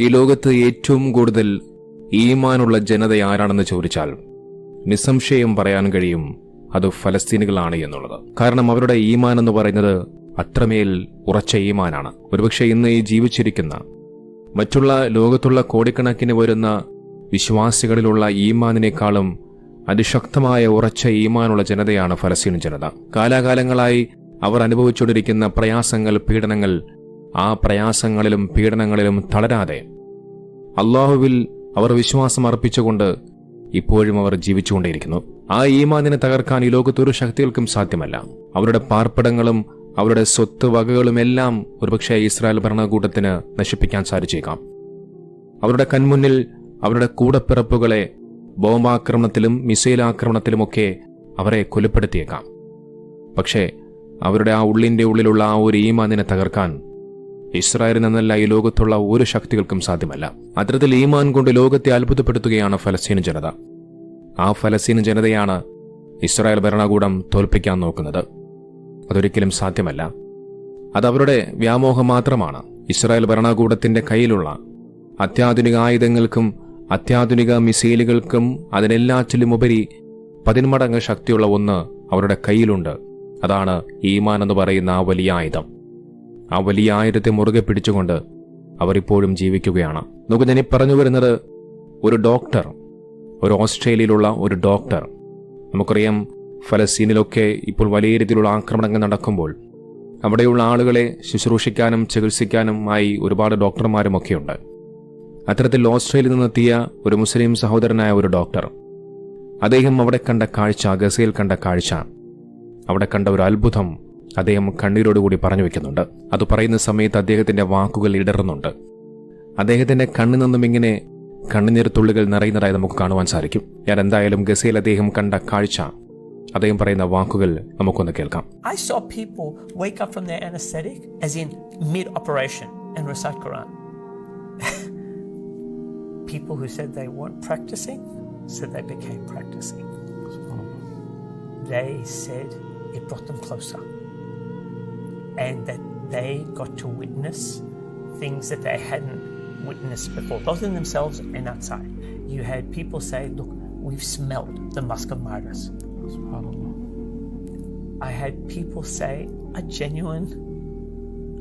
ഈ ലോകത്ത് ഏറ്റവും കൂടുതൽ ഈമാനുള്ള ജനത ആരാണെന്ന് ചോദിച്ചാൽ നിസ്സംശയം പറയാൻ കഴിയും അത് ഫലസ്തീനുകളാണ് എന്നുള്ളത്. കാരണം അവരുടെ ഈമാൻ എന്ന് പറയുന്നത് അത്രമേൽ ഉറച്ച ഈമാനാണ്. ഒരുപക്ഷെ ഇന്ന് ഈ ജീവിച്ചിരിക്കുന്ന മറ്റുള്ള ലോകത്തുള്ള കോടിക്കണക്കിന് വരുന്ന വിശ്വാസികളിലുള്ള ഈമാനിനേക്കാളും അതിശക്തമായ ഉറച്ച ഈമാനുള്ള ജനതയാണ് ഫലസ്തീൻ ജനത. കാലാകാലങ്ങളായി അവർ അനുഭവിച്ചുകൊണ്ടിരിക്കുന്ന പ്രയാസങ്ങൾ പീഡനങ്ങൾ ആ പ്രയാസങ്ങളിലും പീഡനങ്ങളിലും തളരാതെ. അള്ളാഹുവിൽ അവർ വിശ്വാസം അർപ്പിച്ചുകൊണ്ട് ഇപ്പോഴും അവർ ജീവിച്ചുകൊണ്ടേയിരിക്കുന്നു. ആ ഈമാനിനെ തകർക്കാൻ ഈ ലോകത്തൊരു ശക്തികൾക്കും സാധ്യമല്ല. അവരുടെ പാർപ്പിടങ്ങളും അവരുടെ സ്വത്ത് വകകളും എല്ലാം ഒരുപക്ഷെ ഇസ്രായേൽ ഭരണകൂടത്തിന് നശിപ്പിക്കാൻ സാധിച്ചേക്കാം. അവരുടെ കൺമുന്നിൽ അവരുടെ കൂടപ്പിറപ്പുകളെ ബോംബാക്രമണത്തിലും മിസൈൽ ആക്രമണത്തിലുമൊക്കെ അവരെ കൊലപ്പെടുത്തിയേക്കാം. പക്ഷേ അവരുടെ ആ ഉള്ളിന്റെ ഉള്ളിലുള്ള ആ ഒരു ഈമാനിനെ തകർക്കാൻ ഇസ്രായേലിൽ നിന്നല്ല ഈ ലോകത്തുള്ള ഒരു ശക്തികൾക്കും സാധ്യമല്ല. അത്തരത്തിൽ ഈമാൻ കൊണ്ട് ലോകത്തെ അത്ഭുതപ്പെടുത്തുകയാണ് ഫലസ്തീൻ ജനത. ആ ഫലസ്തീൻ ജനതയാണ് ഇസ്രായേൽ ഭരണകൂടം തോൽപ്പിക്കാൻ നോക്കുന്നത്. അതൊരിക്കലും സാധ്യമല്ല. അതവരുടെ വ്യാമോഹം മാത്രമാണ്. ഇസ്രായേൽ ഭരണകൂടത്തിന്റെ കയ്യിലുള്ള അത്യാധുനിക ആയുധങ്ങൾക്കും അത്യാധുനിക മിസൈലുകൾക്കും അതിനെല്ലാറ്റിലുമുപരി പതിന്മടങ്ങ് ശക്തിയുള്ള ഒന്ന് അവരുടെ കയ്യിലുണ്ട്. അതാണ് ഈമാൻ എന്ന് പറയുന്ന ആ വലിയ ആയുധം. ആ വലിയ ആയിരത്തെ മുറുകെ പിടിച്ചുകൊണ്ട് അവർ ഇപ്പോഴും ജീവിക്കുകയാണ്. നമുക്ക് ഞാൻ പറഞ്ഞു വരുന്നത് ഒരു ഡോക്ടർ ഒരു ഓസ്ട്രേലിയയിലുള്ള ഒരു ഡോക്ടർ. നമുക്കറിയാം ഫലസ്തീനിലൊക്കെ ഇപ്പോൾ വലിയ രീതിയിലുള്ള ആക്രമണങ്ങൾ നടക്കുമ്പോൾ അവിടെയുള്ള ആളുകളെ ശുശ്രൂഷിക്കാനും ചികിത്സിക്കാനും ആയി ഒരുപാട് ഡോക്ടർമാരുമൊക്കെയുണ്ട്. അത്തരത്തിൽ ഓസ്ട്രേലിയയിൽ നിന്നെത്തിയ ഒരു മുസ്ലിം സഹോദരനായ ഒരു ഡോക്ടർ. അദ്ദേഹം അവിടെ കണ്ട കാഴ്ച ഗസയിൽ കണ്ട കാഴ്ച. അവിടെ കണ്ട ഒരു അത്ഭുതം അദ്ദേഹം കണ്ണീരോടുകൂടി പറഞ്ഞു വെക്കുന്നുണ്ട്. അത് പറയുന്ന സമയത്ത് അദ്ദേഹത്തിന്റെ വാക്കുകൾ ഇടറുന്നുണ്ട്. അദ്ദേഹത്തിന്റെ കണ്ണിൽ നിന്നും ഇങ്ങനെ കണ്ണുനീർത്തുള്ളികൾ നിറയുന്നതായി നമുക്ക് കാണുവാൻ സാധിക്കും. ഞാൻ എന്തായാലും ഗസയിൽ അദ്ദേഹം കണ്ട കാഴ്ച അദ്ദേഹം പറയുന്ന വാക്കുകൾ നമുക്കൊന്ന് കേൾക്കാം. I saw people wake up from the anaesthetic as in mid operation and result Quran people who said they won't practising said they became practising they said it was closer and that they got to witness things that they hadn't witnessed before, both in themselves and outside. You had people say, Look, we've smelled the musk of martyrs. I had people say a genuine,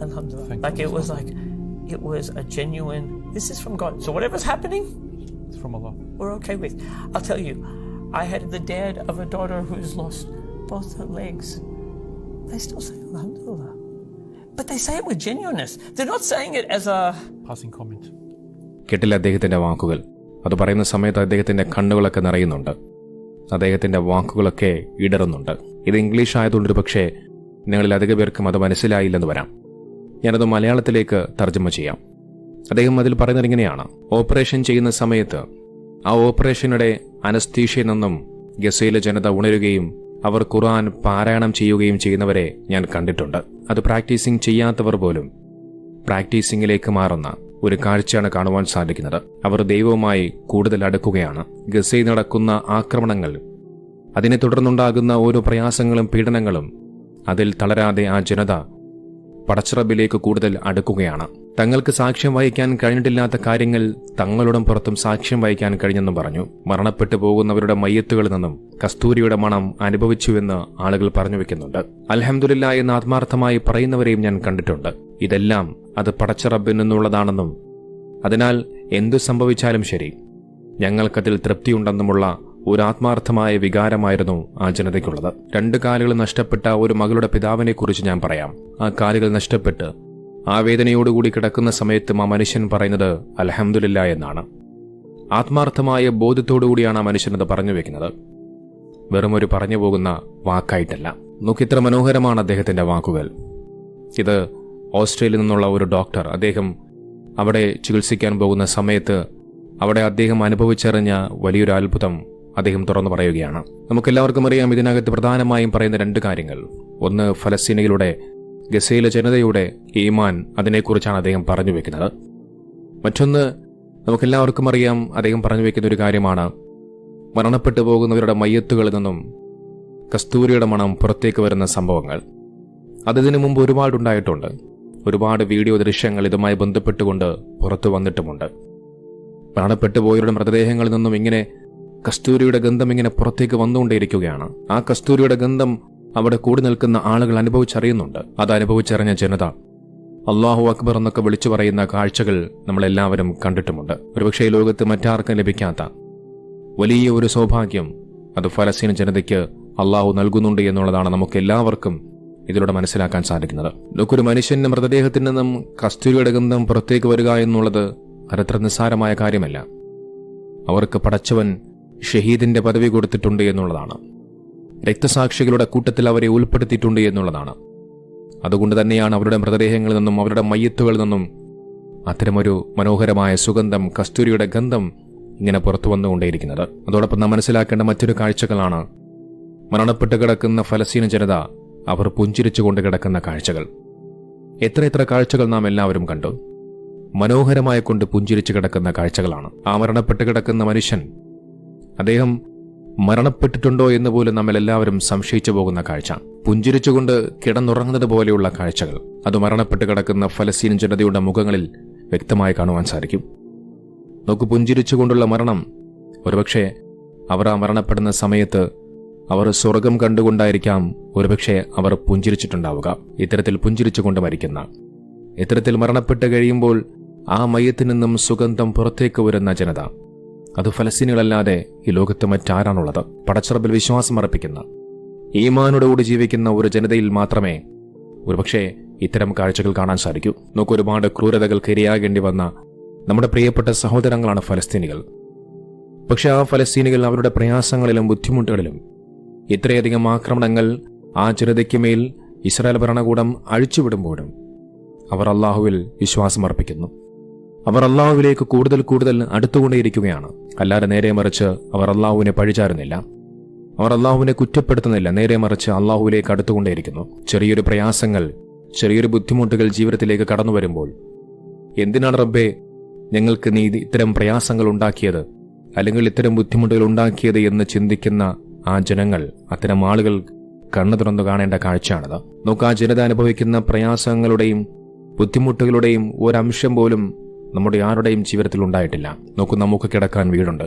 alhamdulillah. Thank like it was like, it was a genuine, this is from God. So whatever's happening, It's from Allah. we're okay with. I'll tell you, I had the dad of a daughter who's lost both her legs. They still say alhamdulillah. But they say it with genuineness. They're not saying it as a, Passing comment. കേട്ടില്ല അദ്ദേഹത്തിന്റെ വാക്കുകൾ. അത് പറയുന്ന സമയത്ത് അദ്ദേഹത്തിന്റെ കണ്ണുകളൊക്കെ നിറയുന്നുണ്ട്. അദ്ദേഹത്തിന്റെ വാക്കുകളൊക്കെ ഇടറുന്നുണ്ട്. ഇത് ഇംഗ്ലീഷ് ആയതുകൊണ്ട് പക്ഷേ നിങ്ങളിൽ അധിക പേർക്കും അത് മനസ്സിലായില്ലെന്ന് വരാം. ഞാനത് മലയാളത്തിലേക്ക് തർജമ ചെയ്യാം. അദ്ദേഹം അതിൽ പറയുന്നത് ഇങ്ങനെയാണ്. ഓപ്പറേഷൻ ചെയ്യുന്ന സമയത്ത് ആ ഓപ്പറേഷനുടെ അനസ്തീഷയിൽ നിന്നും ഗസയിലെ ജനത ഉണരുകയും അവർ ഖുർആൻ പാരായണം ചെയ്യുകയും ചെയ്യുന്നവരെ ഞാൻ കണ്ടിട്ടുണ്ട്. അത് പ്രാക്ടീസിംഗ് ചെയ്യാത്തവർ പോലും പ്രാക്ടീസിംഗിലേക്ക് മാറുന്ന ഒരു കാഴ്ചയാണ് കാണുവാൻ സാധിക്കുന്നത്. അവർ ദൈവവുമായി കൂടുതൽ അടുക്കുകയാണ്. ഗസയിൽ നടക്കുന്ന ആക്രമണങ്ങൾ അതിനെ തുടർന്നുണ്ടാകുന്ന ഓരോ പ്രയാസങ്ങളും പീഡനങ്ങളും അതിൽ തളരാതെ ആ ജനത പടച്ചിറബിലേക്ക് കൂടുതൽ അടുക്കുകയാണ്. തങ്ങൾക്ക് സാക്ഷ്യം വഹിക്കാൻ കഴിഞ്ഞിട്ടില്ലാത്ത കാര്യങ്ങൾ തങ്ങളുടെ പുറത്തും സാക്ഷ്യം വഹിക്കാൻ കഴിഞ്ഞെന്നും പറഞ്ഞു. മരണപ്പെട്ടു പോകുന്നവരുടെ മയ്യത്തുകളിൽ നിന്നും കസ്തൂരിയുടെ മണം അനുഭവിച്ചുവെന്ന് ആളുകൾ പറഞ്ഞു വെക്കുന്നുണ്ട്. അലഹമുല്ല എന്ന് ആത്മാർത്ഥമായി പറയുന്നവരെയും ഞാൻ കണ്ടിട്ടുണ്ട്. ഇതെല്ലാം അത് പടച്ചറബിൽ നിന്നുള്ളതാണെന്നും അതിനാൽ എന്തു സംഭവിച്ചാലും ശരി. ഞങ്ങൾക്കതിൽ തൃപ്തിയുണ്ടെന്നുമുള്ള ഒരു ആത്മാർത്ഥമായ വികാരമായിരുന്നു ആ ജനതയ്ക്കുള്ളത്. രണ്ട് കാലുകൾ നഷ്ടപ്പെട്ട ഒരു മകളുടെ പിതാവിനെക്കുറിച്ച് ഞാൻ പറയാം. ആ കാലുകൾ നഷ്ടപ്പെട്ട് ആ വേദനയോടുകൂടി കിടക്കുന്ന സമയത്തും ആ മനുഷ്യൻ പറയുന്നത് അലഹമുല്ല എന്നാണ്. ആത്മാർത്ഥമായ ബോധ്യത്തോടുകൂടിയാണ് ആ മനുഷ്യനത് പറഞ്ഞു വെക്കുന്നത്. വെറും ഒരു പറഞ്ഞു പോകുന്ന വാക്കായിട്ടല്ല. നോക്കിത്ര മനോഹരമാണ് അദ്ദേഹത്തിന്റെ വാക്കുകൾ. ഇത് ഓസ്ട്രേലിയയിൽ നിന്നുള്ള ഒരു ഡോക്ടർ അദ്ദേഹം അവിടെ ചികിത്സിക്കാൻ പോകുന്ന സമയത്ത് അവിടെ അദ്ദേഹം അനുഭവിച്ചറിഞ്ഞ വലിയൊരു അത്ഭുതം അദ്ദേഹം തുറന്നു പറയുകയാണ്. നമുക്കെല്ലാവർക്കും അറിയാം ഇതിനകത്ത് പ്രധാനമായും പറയുന്ന രണ്ട് കാര്യങ്ങൾ. ഒന്ന് ഫലസ്തീനയിലൂടെ ഗസയിലെ ജനതയുടെ ഈമാൻ അതിനെക്കുറിച്ചാണ് അദ്ദേഹം പറഞ്ഞു വെക്കുന്നത്. മറ്റൊന്ന് നമുക്കെല്ലാവർക്കും അറിയാം അദ്ദേഹം പറഞ്ഞു വെക്കുന്ന ഒരു കാര്യമാണ്. മരണപ്പെട്ടു പോകുന്നവരുടെ മയ്യത്തുകളിൽ നിന്നും കസ്തൂരിയുടെ മണം പുറത്തേക്ക് വരുന്ന സംഭവങ്ങൾ. അതിനു മുമ്പ് ഒരുപാടുണ്ടായിട്ടുണ്ട് ഒരുപാട് വീഡിയോ ദൃശ്യങ്ങൾ ഇതുമായി ബന്ധപ്പെട്ടുകൊണ്ട് പുറത്തു വന്നിട്ടുമുണ്ട്. മരണപ്പെട്ടു പോയവരുടെ മൃതദേഹങ്ങളിൽ നിന്നും ഇങ്ങനെ കസ്തൂരിയുടെ ഗന്ധം ഇങ്ങനെ പുറത്തേക്ക് വന്നുകൊണ്ടേയിരിക്കുകയാണ്. ആ കസ്തൂരിയുടെ ഗന്ധം അവിടെ കൂടി നിൽക്കുന്ന ആളുകൾ അനുഭവിച്ചറിയുന്നുണ്ട്. അത് അനുഭവിച്ചറിഞ്ഞ ജനത അള്ളാഹു അക്ബർ എന്നൊക്കെ വിളിച്ചു പറയുന്ന കാഴ്ചകൾ നമ്മളെല്ലാവരും കണ്ടിട്ടുമുണ്ട്. ഒരുപക്ഷെ ഈ ലോകത്ത് മറ്റാർക്കും ലഭിക്കാത്ത വലിയ ഒരു സൗഭാഗ്യം അത് ഫലസ്തീൻ ജനതയ്ക്ക് അള്ളാഹു നൽകുന്നുണ്ട് എന്നുള്ളതാണ് നമുക്ക് എല്ലാവർക്കും ഇതിലൂടെ മനസ്സിലാക്കാൻ സാധിക്കുന്നത്. നമുക്കൊരു മനുഷ്യന്റെ മൃതദേഹത്തിൽ നിന്നും കസ്തൂരിയുടെ ഗന്ധം പുറത്തേക്ക് വരിക എന്നുള്ളത് അതത്ര നിസ്സാരമായ കാര്യമല്ല. അവർക്ക് പടച്ചവൻ ഷഹീദിന്റെ പദവി കൊടുത്തിട്ടുണ്ട് എന്നുള്ളതാണ്. രക്തസാക്ഷികളുടെ കൂട്ടത്തിൽ അവരെ ഉൾപ്പെടുത്തിയിട്ടുണ്ട് എന്നുള്ളതാണ്. അതുകൊണ്ട് തന്നെയാണ് അവരുടെ മൃതദേഹങ്ങളിൽ നിന്നും അവരുടെ മയ്യത്തുകളിൽ നിന്നും അത്തരമൊരു മനോഹരമായ സുഗന്ധം കസ്തൂരിയുടെ ഗന്ധം ഇങ്ങനെ പുറത്തു വന്നുകൊണ്ടേയിരിക്കുന്നത്. അതോടൊപ്പം നാം മനസ്സിലാക്കേണ്ട മറ്റൊരു കാഴ്ചകളാണ് മരണപ്പെട്ട് കിടക്കുന്ന ഫലസ്തീന ജനത അവർ പുഞ്ചിരിച്ചുകൊണ്ട് കിടക്കുന്ന കാഴ്ചകൾ. എത്ര എത്ര കാഴ്ചകൾ നാം എല്ലാവരും കണ്ടു. മനോഹരമായ കൊണ്ട് പുഞ്ചിരിച്ചു കിടക്കുന്ന കാഴ്ചകളാണ്. ആ മരണപ്പെട്ട് കിടക്കുന്ന മനുഷ്യൻ അദ്ദേഹം മരണപ്പെട്ടിട്ടുണ്ടോ എന്ന് പോലും നമ്മൾ എല്ലാവരും സംശയിച്ചു പോകുന്ന കാഴ്ച. പുഞ്ചിരിച്ചുകൊണ്ട് കിടന്നുറങ്ങുന്നത് പോലെയുള്ള കാഴ്ചകൾ. അത് മരണപ്പെട്ട് കിടക്കുന്ന ഫലസ്തീൻ ജനതയുടെ മുഖങ്ങളിൽ വ്യക്തമായി കാണുവാൻ സാധിക്കും. നോക്ക് പുഞ്ചിരിച്ചുകൊണ്ടുള്ള മരണം. ഒരുപക്ഷെ അവർ ആ മരണപ്പെടുന്ന സമയത്ത് അവർ സ്വർഗം കണ്ടുകൊണ്ടായിരിക്കാം ഒരുപക്ഷെ അവർ പുഞ്ചിരിച്ചിട്ടുണ്ടാവുക. ഇത്തരത്തിൽ പുഞ്ചിരിച്ചുകൊണ്ട് മരിക്കുന്ന. ഇത്തരത്തിൽ മരണപ്പെട്ട് കഴിയുമ്പോൾ ആ മയത്തിൽ നിന്നും സുഗന്ധം പുറത്തേക്ക് വരുന്ന ജനത. അത് ഫലസ്തീനുകളല്ലാതെ ഈ ലോകത്ത് മറ്റാരാണുള്ളത്? പടച്ചറബിൽ അർപ്പിക്കുന്ന ഈമാനോടുകൂടി ജീവിക്കുന്ന ഒരു ജനതയിൽ മാത്രമേ ഒരുപക്ഷെ ഇത്തരം കാഴ്ചകൾ കാണാൻ സാധിക്കൂ. നമുക്ക് ഒരുപാട് ക്രൂരതകൾക്ക് ഇരയാകേണ്ടി വന്ന നമ്മുടെ പ്രിയപ്പെട്ട സഹോദരങ്ങളാണ് ഫലസ്തീനികൾ. പക്ഷെ ആ ഫലസ്തീനികൾ അവരുടെ പ്രയാസങ്ങളിലും ബുദ്ധിമുട്ടുകളിലും ഇത്രയധികം ആക്രമണങ്ങൾ ആ ജനതയ്ക്ക് മേൽ ഇസ്രായേൽ ഭരണകൂടം അഴിച്ചുവിടുമ്പോഴും അവർ അള്ളാഹുവിൽ വിശ്വാസം അർപ്പിക്കുന്നു. അവർ അള്ളാഹുവിലേക്ക് കൂടുതൽ കൂടുതൽ അടുത്തുകൊണ്ടേയിരിക്കുകയാണ്. അല്ലാതെ നേരെ മറിച്ച് അവർ അള്ളാഹുവിനെ പഴിചാരുന്നില്ല. അവർ അള്ളാഹുവിനെ കുറ്റപ്പെടുത്തുന്നില്ല. നേരെ മറിച്ച് അള്ളാഹുവിലേക്ക് അടുത്തുകൊണ്ടേയിരിക്കുന്നു. ചെറിയൊരു പ്രയാസങ്ങൾ ചെറിയൊരു ബുദ്ധിമുട്ടുകൾ ജീവിതത്തിലേക്ക് കടന്നു വരുമ്പോൾ എന്തിനാണ് റബ്ബേ ഞങ്ങൾക്ക് നീ ഇത്തരം പ്രയാസങ്ങൾ ഉണ്ടാക്കിയത്? അല്ലെങ്കിൽ ഇത്തരം ബുദ്ധിമുട്ടുകൾ ഉണ്ടാക്കിയത് എന്ന് ചിന്തിക്കുന്ന ആ ജനങ്ങൾ അത്തരം ആളുകൾ കണ്ണു തുറന്നു കാണേണ്ട കാഴ്ചയാണത്. നോക്കാ ജനത അനുഭവിക്കുന്ന പ്രയാസങ്ങളുടെയും ബുദ്ധിമുട്ടുകളുടെയും ഒരംശം പോലും നമ്മുടെ ആരുടെയും ജീവിതത്തിൽ ഉണ്ടായിട്ടില്ല. നോക്കൂ നമുക്ക് കിടക്കാൻ വീടുണ്ട്.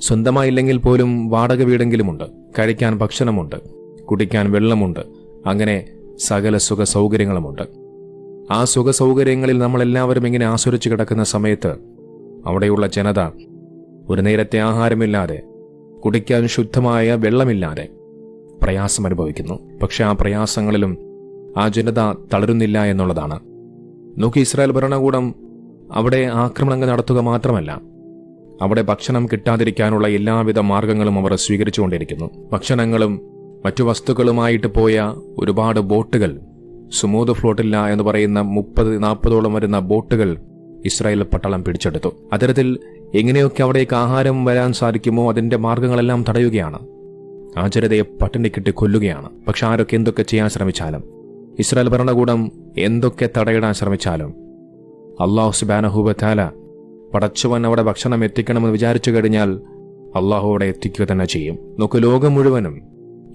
സ്വന്തമായില്ലെങ്കിൽ പോലും വാടക വീടെങ്കിലുമുണ്ട്. കഴിക്കാൻ ഭക്ഷണമുണ്ട്. കുടിക്കാൻ വെള്ളമുണ്ട്. അങ്ങനെ സകല സുഖ സൗകര്യങ്ങളുമുണ്ട് ആ സുഖ സൗകര്യങ്ങളിൽ നമ്മളെല്ലാവരും ഇങ്ങനെ ആസ്വദിച്ചു കിടക്കുന്ന സമയത്ത് അവിടെയുള്ള ജനത ഒരു നേരത്തെ ആഹാരമില്ലാതെ കുടിക്കാൻ ശുദ്ധമായ വെള്ളമില്ലാതെ പ്രയാസം അനുഭവിക്കുന്നു. പക്ഷെ ആ പ്രയാസങ്ങളിലും ആ ജനത തളരുന്നില്ല എന്നുള്ളതാണ്. നോക്കി ഇസ്രായേൽ ഭരണകൂടം അവിടെ ആക്രമണങ്ങൾ നടത്തുക മാത്രമല്ല അവിടെ ഭക്ഷണം കിട്ടാതിരിക്കാനുള്ള എല്ലാവിധ മാർഗങ്ങളും അവർ സ്വീകരിച്ചുകൊണ്ടിരിക്കുന്നു. ഭക്ഷണങ്ങളും മറ്റു വസ്തുക്കളുമായിട്ട് പോയ ഒരുപാട് ബോട്ടുകൾ സുമൂത് ഫ്ലോട്ടില്ല എന്ന് പറയുന്ന മുപ്പത് നാൽപ്പതോളം വരുന്ന ബോട്ടുകൾ ഇസ്രായേൽ പട്ടാളം പിടിച്ചെടുത്തു. അത്തരത്തിൽ എങ്ങനെയൊക്കെ അവിടേക്ക് ആഹാരം വരാൻ സാധിക്കുമോ അതിന്റെ മാർഗങ്ങളെല്ലാം തടയുകയാണ്. ആ ജനതയെ പട്ടിണിക്കിട്ട് കൊല്ലുകയാണ്. പക്ഷെ ആരൊക്കെ എന്തൊക്കെ ചെയ്യാൻ ശ്രമിച്ചാലും ഇസ്രായേൽ ഭരണകൂടം എന്തൊക്കെ തടയിടാൻ ശ്രമിച്ചാലും അള്ളാഹു സുബാനഹൂബത്താല പടച്ചവൻ അവിടെ ഭക്ഷണം എത്തിക്കണമെന്ന് വിചാരിച്ചു കഴിഞ്ഞാൽ അള്ളാഹു അവിടെ എത്തിക്കുക തന്നെ ചെയ്യും. നോക്ക് ലോകം മുഴുവനും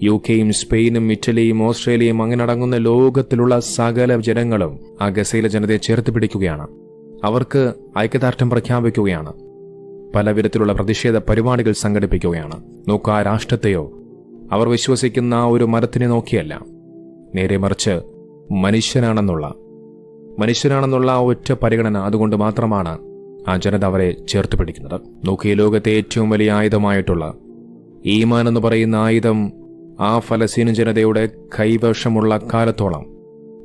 യു കെയും സ്പെയിനും ഇറ്റലിയും ഓസ്ട്രേലിയയും അങ്ങനെ അടങ്ങുന്ന ലോകത്തിലുള്ള സകല ജനങ്ങളും ആ ഗസയിലെ ജനതയെ ചേർത്ത് പിടിക്കുകയാണ്. അവർക്ക് ഐക്യദാർഢ്യം പ്രഖ്യാപിക്കുകയാണ്. പല വിധത്തിലുള്ള പ്രതിഷേധ പരിപാടികൾ സംഘടിപ്പിക്കുകയാണ്. നോക്ക് ആ രാഷ്ട്രത്തെയോ അവർ വിശ്വസിക്കുന്ന ആ ഒരു മരത്തിനെ നോക്കിയല്ല. നേരെ മറിച്ച് മനുഷ്യനാണെന്നുള്ള മനുഷ്യനാണെന്നുള്ള ആ ഒറ്റ പരിഗണന അതുകൊണ്ട് മാത്രമാണ് ആ ജനത അവരെ ചേർത്ത് പിടിക്കുന്നത്. നോക്കിയ ലോകത്തെ ഏറ്റവും വലിയ ആയുധമായിട്ടുള്ള ഈമാൻ എന്ന് പറയുന്ന ആയുധം ആ ഫലസ്തീൻ ജനതയുടെ കൈവശമുള്ള കാലത്തോളം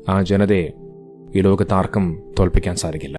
ആ ജനതയെ ഈ ലോകത്താർക്കും തോൽപ്പിക്കാൻ സാധിക്കില്ല.